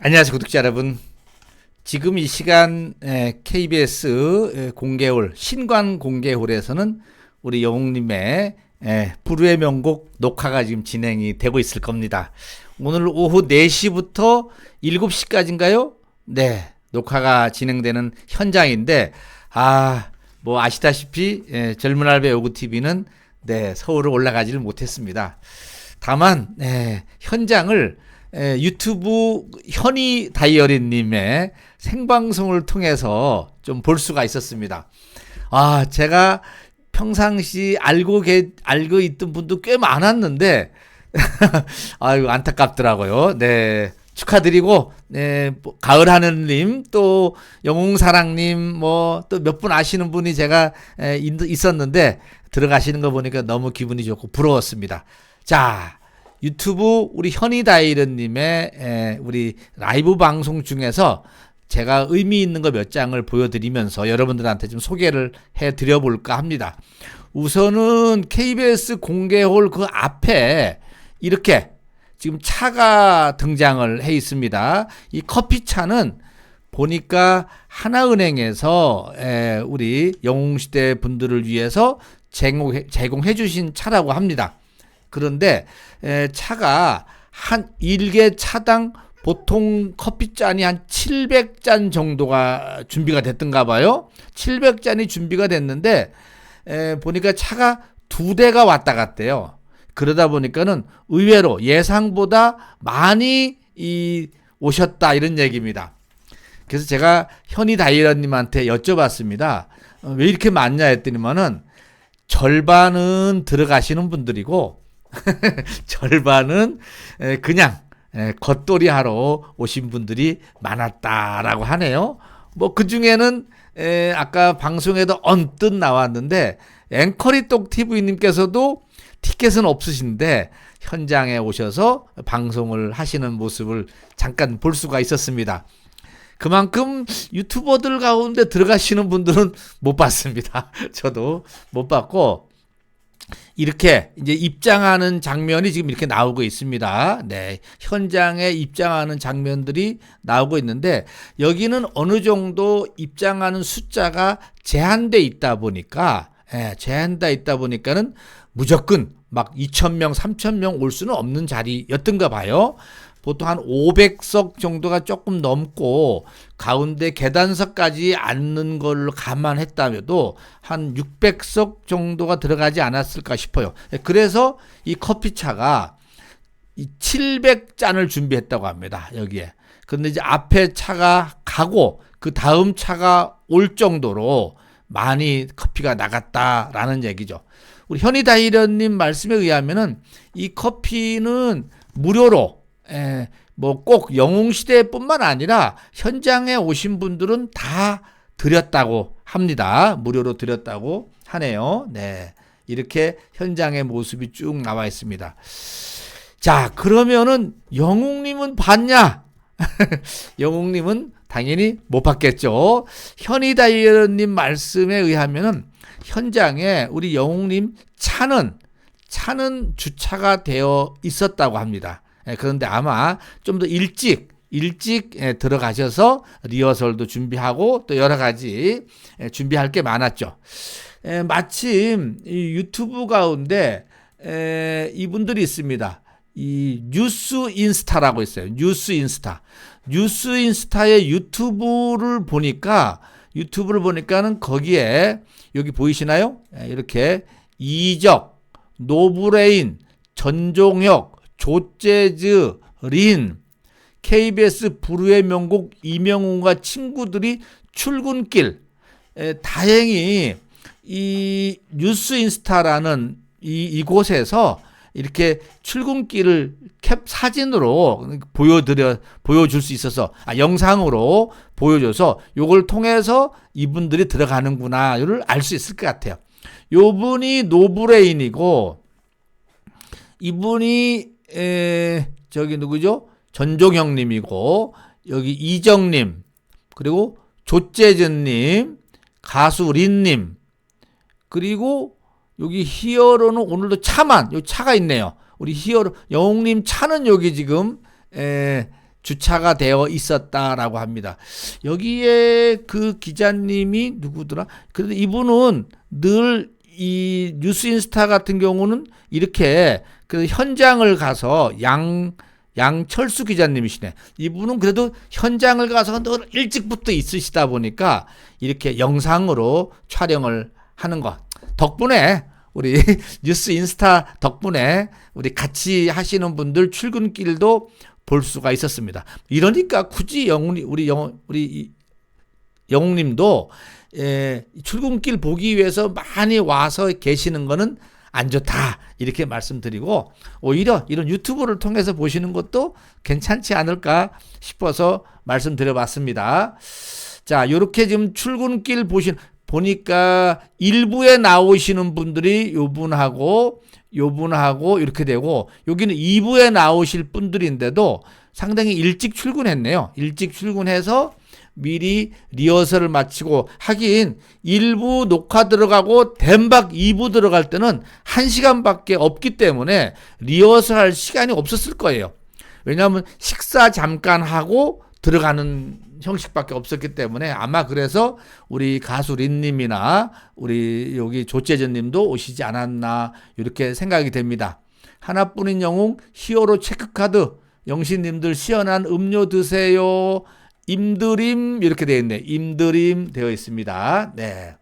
안녕하세요 구독자 여러분. 지금 이 시간 에, KBS 에, 공개홀 신관 공개홀에서는 우리 영웅님의 에, 불후의 명곡 녹화가 지금 진행이 되고 있을 겁니다. 오늘 오후 4시부터 7시까지인가요? 네, 녹화가 진행되는 현장인데 아, 뭐 아시다시피 에, 젊은 알베 요구 TV는 네, 서울을 올라가지를 못했습니다. 다만 에, 현장을 에, 유튜브 현이 다이어리님의 생방송을 통해서 좀 볼 수가 있었습니다. 아, 제가 평상시 알고 계, 알고 있던 분도 꽤 많았는데, 아유, 안타깝더라고요. 네. 축하드리고, 네, 뭐, 가을 하늘님, 또 영웅사랑님, 뭐, 또 몇 분 아시는 분이 제가 에, 있- 있었는데, 들어가시는 거 보니까 너무 기분이 좋고 부러웠습니다. 자, 유튜브 우리 현이다이런님의 에, 우리 라이브 방송 중에서 제가 의미 있는 거 몇 장을 보여드리면서 여러분들한테 좀 소개를 해 드려 볼까 합니다. 우선은 KBS 공개홀 그 앞에 이렇게 지금 차가 등장을 해 있습니다. 이 커피차는 보니까 하나은행에서 에, 우리 영웅시대 분들을 위해서 제공해, 제공해 주신 차라고 합니다. 그런데 에, 차가 한 일개 차당 보통 커피잔이 한 700잔 정도가 준비가 됐던가 봐요. 700잔이 준비가 됐는데 에, 보니까 차가 두 대가 왔다 갔대요. 그러다 보니까는 의외로 예상보다 많이 이 오셨다 이런 얘기입니다. 그래서 제가 현희 다이어님한테 여쭤봤습니다. 어, 왜 이렇게 많냐 했더니만은 절반은 들어가시는 분들이고 절반은 에, 그냥 에, 겉돌이 하러 오신 분들이 많았다라고 하네요. 뭐 그 중에는 에, 아까 방송에도 언뜻 나왔는데 앵커리 똑 TV님께서도 티켓은 없으신데 현장에 오셔서 방송을 하시는 모습을 잠깐 볼 수가 있었습니다. 그만큼 유튜버들 가운데 들어가시는 분들은 못 봤습니다. 저도 못 봤고 이렇게 이제 입장하는 장면이 지금 이렇게 나오고 있습니다. 네. 현장에 입장하는 장면들이 나오고 있는데 여기는 어느 정도 입장하는 숫자가 제한돼 있다 보니까 예, 제한돼 있다 보니까는 무조건 막 2,000명, 3,000명 올 수는 없는 자리였던가 봐요. 보통 한 500석 정도가 조금 넘고 가운데 계단석까지 앉는 걸로 감안했다며도 한 600석 정도가 들어가지 않았을까 싶어요. 그래서 이 커피차가 이 700잔을 준비했다고 합니다. 여기에. 근데 이제 앞에 차가 가고 그 다음 차가 올 정도로 많이 커피가 나갔다라는 얘기죠. 우리 현희 다이런님 말씀에 의하면은 이 커피는 무료로 에, 뭐 꼭 영웅 시대뿐만 아니라 현장에 오신 분들은 다 드렸다고 합니다. 무료로 드렸다고 하네요. 네. 이렇게 현장의 모습이 쭉 나와 있습니다. 자, 그러면은 영웅님은 봤냐? 영웅님은 당연히 못 봤겠죠. 현희 다이어님 말씀에 의하면은 현장에 우리 영웅님 차는 차는 주차가 되어 있었다고 합니다. 예, 그런데 아마 좀 더 일찍 일찍 예, 들어가셔서 리허설도 준비하고 또 여러 가지 예, 준비할 게 많았죠. 에, 마침 이 유튜브 가운데 에, 이분들이 있습니다. 이 뉴스 인스타라고 있어요. 뉴스 인스타. 뉴스 인스타의 유튜브를 보니까 유튜브를 보니까는 거기에 여기 보이시나요? 에, 이렇게 이적, 노브레인, 전종혁, 조재즈, 린, KBS 불후의 명곡 이명웅과 친구들이 출근길 에, 다행히 이 뉴스 인스타라는 이 이곳에서 이렇게 출근길을 캡 사진으로 보여드려 보여줄 수 있어서 아, 영상으로 보여줘서 요걸 통해서 이분들이 들어가는구나를 알 수 있을 것 같아요. 요분이 노브레인이고 이분이 에, 저기 누구죠? 전종형님이고 여기 이정 님 그리고 조재전님 가수 린 님 그리고 여기 히어로는 오늘도 차만 요 차가 있네요. 우리 히어로 영웅 님 차는 여기 지금 에, 주차가 되어 있었다라고 합니다. 여기에 그 기자님이 누구더라? 그래도 이분은 늘 이 뉴스 인스타 같은 경우는 이렇게 그 현장을 가서 양 양철수 기자님이시네. 이분은 그래도 현장을 가서 늘 일찍부터 있으시다 보니까 이렇게 영상으로 촬영을 하는 것 덕분에 우리 뉴스 인스타 덕분에 우리 같이 하시는 분들 출근길도 볼 수가 있었습니다. 이러니까 굳이 영웅 우리 영 우리 영웅님도 예, 출근길 보기 위해서 많이 와서 계시는 거는 안 좋다 이렇게 말씀드리고 오히려 이런 유튜브를 통해서 보시는 것도 괜찮지 않을까 싶어서 말씀드려봤습니다. 자, 이렇게 지금 출근길 보신 보니까 일부에 나오시는 분들이 요 분하고 요 분하고 이렇게 되고 여기는 2부에 나오실 분들인데도 상당히 일찍 출근했네요. 일찍 출근해서 미리 리허설을 마치고 하긴 일부 녹화 들어가고 덴박 2부 들어갈 때는 1시간밖에 없기 때문에 리허설 할 시간이 없었을 거예요. 왜냐하면 식사 잠깐 하고 들어가는 형식밖에 없었기 때문에 아마 그래서 우리 가수 린님이나 우리 여기 조재전님도 오시지 않았나 이렇게 생각이 됩니다. 하나뿐인 영웅 히어로 체크카드 영신님들 시원한 음료 드세요. 임드림 이렇게 되어 있네. 임드림 되어 있습니다. 네.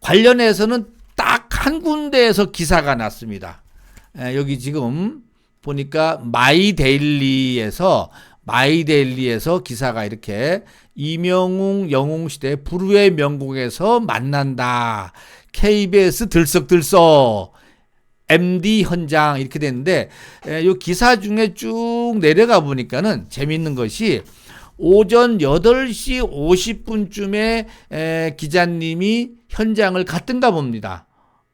관련해서는 딱 한 군데에서 기사가 났습니다. 에, 여기 지금 보니까 마이데일리에서 마이데일리에서 기사가 이렇게 이명웅 영웅시대 불후의 명곡에서 만난다. KBS 들썩들썩 MD 현장 이렇게 됐는데 이 기사 중에 쭉 내려가 보니까는 재밌는 것이 오전 8시 50분쯤에 에, 기자님이 현장을 갔던가 봅니다.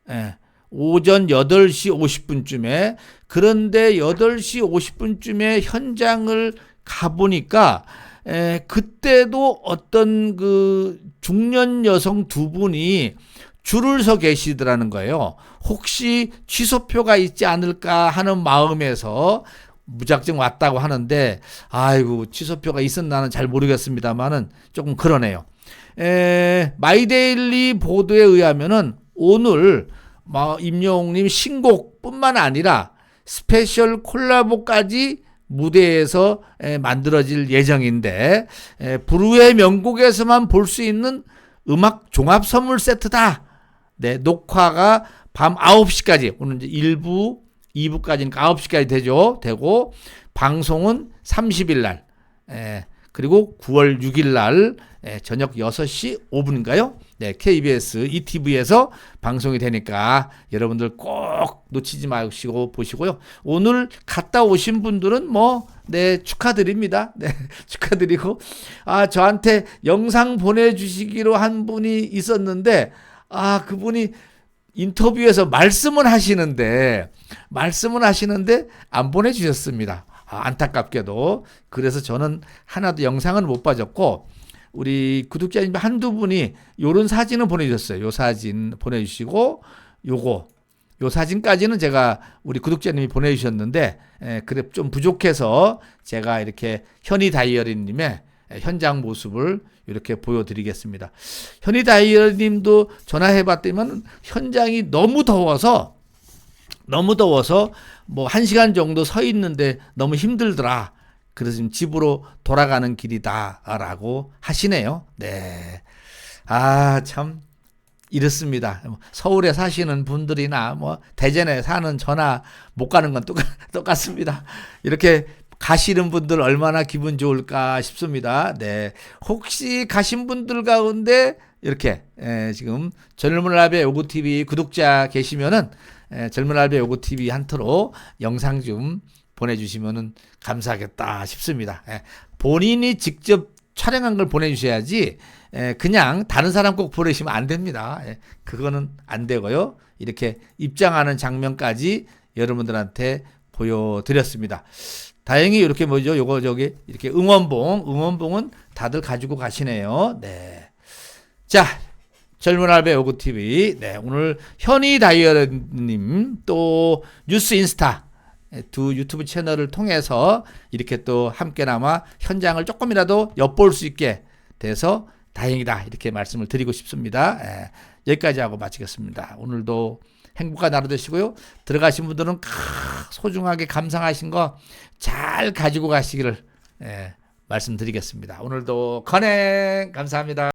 에, 오전 8시 50분쯤에 그런데 8시 50분쯤에 현장을 가보니까 에, 그때도 어떤 그 중년 여성 두 분이 줄을 서 계시더라는 거예요. 혹시 취소표가 있지 않을까 하는 마음에서 무작정 왔다고 하는데 아이고 취소표가 있었나는 잘 모르겠습니다만은 조금 그러네요. 에, 마이데일리 보도에 의하면은 오늘 임영웅님 신곡뿐만 아니라 스페셜 콜라보까지 무대에서 만들어질 예정인데 불후의 명곡에서만 볼 수 있는 음악 종합 선물 세트다. 네, 녹화가 밤 9시까지 오늘 이제 1부, 2부까지니까 9시까지 되죠. 되고 방송은 30일 날. 에, 그리고 9월 6일 날 에, 저녁 6시 5분인가요? 네, KBS ETV에서 방송이 되니까 여러분들 꼭 놓치지 마시고 보시고요. 오늘 갔다 오신 분들은 뭐, 네, 축하드립니다. 네, 축하드리고, 아, 저한테 영상 보내주시기로 한 분이 있었는데, 아, 그분이 인터뷰에서 말씀을 하시는데, 말씀을 하시는데 안 보내주셨습니다. 아, 안타깝게도. 그래서 저는 하나도 영상은 못 봐줬고, 우리 구독자님 한두 분이 요런 사진을 보내주셨어요. 요 사진 보내주시고, 요거, 요 사진까지는 제가 우리 구독자님이 보내주셨는데, 에, 그래 좀 부족해서 제가 이렇게 현희 다이어리님의 현장 모습을 이렇게 보여드리겠습니다. 현희 다이어리님도 전화해봤더니 현장이 너무 더워서 너무 더워서 뭐 한 시간 정도 서 있는데 너무 힘들더라. 그래서 지금 집으로 돌아가는 길이다라고 하시네요. 네. 아, 참 이렇습니다. 서울에 사시는 분들이나 뭐 대전에 사는 전화 못 가는 건 똑같, 똑같습니다. 이렇게 가시는 분들 얼마나 기분 좋을까 싶습니다. 네. 혹시 가신 분들 가운데 이렇게 에, 지금 젊은 라베 요구 TV 구독자 계시면은 에, 젊은 라베 요구 TV 한터로 영상 좀 보내주시면은 감사하겠다 싶습니다. 에, 본인이 직접 촬영한 걸 보내주셔야지 에, 그냥 다른 사람 꼭 보내시면 안 됩니다. 에, 그거는 안 되고요. 이렇게 입장하는 장면까지 여러분들한테 보여드렸습니다. 다행히 이렇게 뭐죠? 요거 저기 이렇게 응원봉, 응원봉은 다들 가지고 가시네요. 네. 자, 젊은 알베 요구 TV. 네, 오늘 현희 다이어님 또 뉴스 인스타 예, 두 유튜브 채널을 통해서 이렇게 또 함께나마 현장을 조금이라도 엿볼 수 있게 돼서 다행이다 이렇게 말씀을 드리고 싶습니다. 예, 여기까지 하고 마치겠습니다. 오늘도 행복한 하루 되시고요. 들어가신 분들은 크, 소중하게 감상하신 거 잘 가지고 가시기를 예, 말씀드리겠습니다. 오늘도 건행 감사합니다.